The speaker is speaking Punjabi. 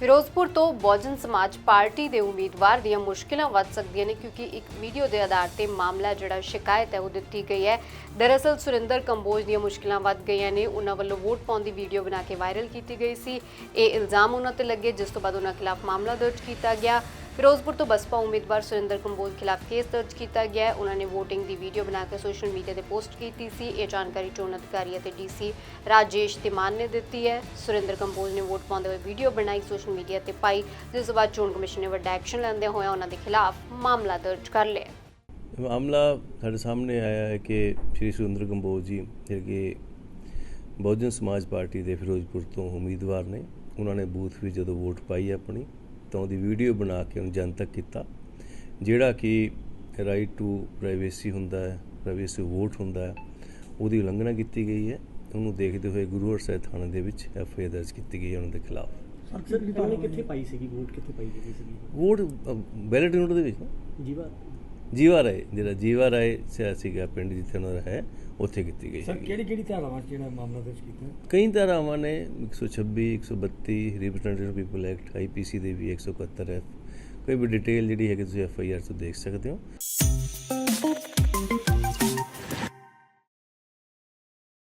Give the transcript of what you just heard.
ਫਿਰੋਜ਼ਪੁਰ ਤੋਂ ਬਹੁਜਨ ਸਮਾਜ ਪਾਰਟੀ ਦੇ ਉਮੀਦਵਾਰ ਦੀਆਂ ਮੁਸ਼ਕਿਲਾਂ ਵੱਧ ਸਕਦੀਆਂ ਨੇ ਕਿਉਂਕਿ ਇੱਕ ਵੀਡੀਓ ਦੇ ਆਧਾਰ ਤੇ ਮਾਮਲਾ ਜਿਹੜਾ ਸ਼ਿਕਾਇਤ ਹੈ ਉਹ ਦਿੱਤੀ ਗਈ ਹੈ। ਦਰਅਸਲ ਸੁਰਿੰਦਰ ਕੰਬੋਜ ਦੀਆਂ ਮੁਸ਼ਕਿਲਾਂ ਵੱਧ ਗਈਆਂ ਨੇ। ਉਹਨਾਂ ਵੱਲੋਂ ਵੋਟ ਪਾਉਣ ਦੀ ਵੀਡੀਓ ਬਣਾ ਕੇ ਵਾਇਰਲ ਕੀਤੀ ਗਈ ਸੀ। ਇਹ ਇਲਜ਼ਾਮ ਉਹਨਾਂ ਤੇ ਲੱਗੇ, ਜਿਸ ਤੋਂ ਬਾਅਦ ਉਹਨਾਂ ਖਿਲਾਫ ਮਾਮਲਾ ਦਰਜ ਕੀਤਾ ਗਿਆ। ਫਿਰੋਜ਼ਪੁਰ ਤੋਂ ਬਸਪਾ ਉਮੀਦਵਾਰ ਸੁਰਿੰਦਰ ਕੰਬੋਜ ਖਿਲਾਫ ਕੇਸ ਦਰਜ ਕੀਤਾ ਗਿਆ ਹੈ। ਉਹਨਾਂ ਨੇ VOTING ਦੀ ਵੀਡੀਓ ਬਣਾ ਕੇ ਸੋਸ਼ਲ ਮੀਡੀਆ ਤੇ ਪੋਸਟ ਕੀਤੀ ਸੀ। ਇਹ ਜਾਣਕਾਰੀ ਚੋਣ ਅਧਿਕਾਰੀ ਅਤੇ ਡੀਸੀ ਰਾਜੇਸ਼ ਤਿਮਾਨ ਨੇ ਦਿੱਤੀ ਹੈ। ਸੁਰਿੰਦਰ ਕੰਬੋਜ ਨੇ ਵੋਟ ਪਾਉਂਦੇ ਹੋਏ ਵੀਡੀਓ ਬਣਾਈ, ਸੋਸ਼ਲ ਮੀਡੀਆ ਤੇ ਪਾਈ। ਜਿਸ ਤੋਂ ਬਾਅਦ ਚੋਣ ਕਮਿਸ਼ਨ ਨੇ ਵੱਡਾ ਐਕਸ਼ਨ ਲੈਂਦਿਆਂ ਹੋਇਆ ਉਹਨਾਂ ਦੇ ਖਿਲਾਫ ਮਾਮਲਾ ਦਰਜ ਕਰ ਲਿਆ। ਮਾਮਲਾ ਸਾਡੇ ਸਾਹਮਣੇ ਆਇਆ ਹੈ ਕਿ ਸ਼੍ਰੀ ਸੁਰਿੰਦਰ ਕੰਬੋਜ ਜੀ ਜਿਹੜੇ ਕਿ ਬਹੁਜਨ ਸਮਾਜ ਪਾਰਟੀ ਦੇ ਫਿਰੋਜ਼ਪੁਰ ਤੋਂ ਉਮੀਦਵਾਰ ਨੇ। ਉਹਨਾਂ ਨੇ ਬੂਥ ਵੀ ਜਦੋਂ ਵੋਟ ਪਾਈ ਆਪਣੀ ਤਾਂ ਉਹਦੀ ਵੀਡੀਓ ਬਣਾ ਕੇ ਉਹਨੂੰ ਜਨਤਕ ਕੀਤਾ ਜਿਹੜਾ ਕਿ ਰਾਈਟ ਟੂ ਪ੍ਰਾਈਵੇਸੀ ਹੁੰਦਾ ਹੈ ਪ੍ਰਾਈਵੇਸੀ ਵੋਟ ਹੁੰਦਾ ਹੈ ਉਹਦੀ ਉਲੰਘਣਾ ਕੀਤੀ ਗਈ ਹੈ ਉਹਨੂੰ ਦੇਖਦੇ ਹੋਏ ਗੁਰੂ ਹਰਸਹਿ ਥਾਣੇ ਦੇ ਵਿੱਚ ਐਫ ਆਈ ਦਰਜ ਕੀਤੀ ਗਈ ਹੈ ਉਹਨਾਂ ਦੇ ਖਿਲਾਫ। ਸਰ ਕਿੱਥੇ ਪਾਈ ਸੀਗੀ? ਵੋਟ ਕਿੱਥੇ ਪਾਈ ਗਈ ਸੀਗੀ? ਵੋਟ ਬੈਲਟ ਯੂਨਿਟ ਦੇ ਵਿੱਚ ਨਾ। ਜੀਵਾ ਜੀਵਾ ਰਾਏ ਜਿਹੜਾ ਜੀਵਾ ਰਾਏ ਸਿਆਸੀਗਾ ਪਿੰਡ ਜਿੱਥੇ ਉਹਨਾਂ ਦਾ ਹੈ ਉੱਥੇ ਕੀਤੀ ਗਈ ਸਰ। ਕਿਹੜੀ ਕਿਹੜੀ ਧਾਰਾਵਾਂ ਜਿਹੜਾ ਮਾਮਲਾ ਦਰਜ ਕੀਤਾ ਕਈ ਧਾਰਾਵਾਂ ਨੇ 126 132 ਰਿਪਰੈਜ਼ੈਂਟੇਟਿਵ ਪੀਪਲ ਐਕਟ ਆਈਪੀਸੀ ਦੇ ਵੀ 171 ਹੈ ਕੋਈ ਵੀ ਡਿਟੇਲ ਜਿਹੜੀ ਹੈਗੀ ਤੁਸੀਂ ਐਫ ਆਈ ਆਰ ਤੋਂ ਦੇਖ ਸਕਦੇ ਹੋ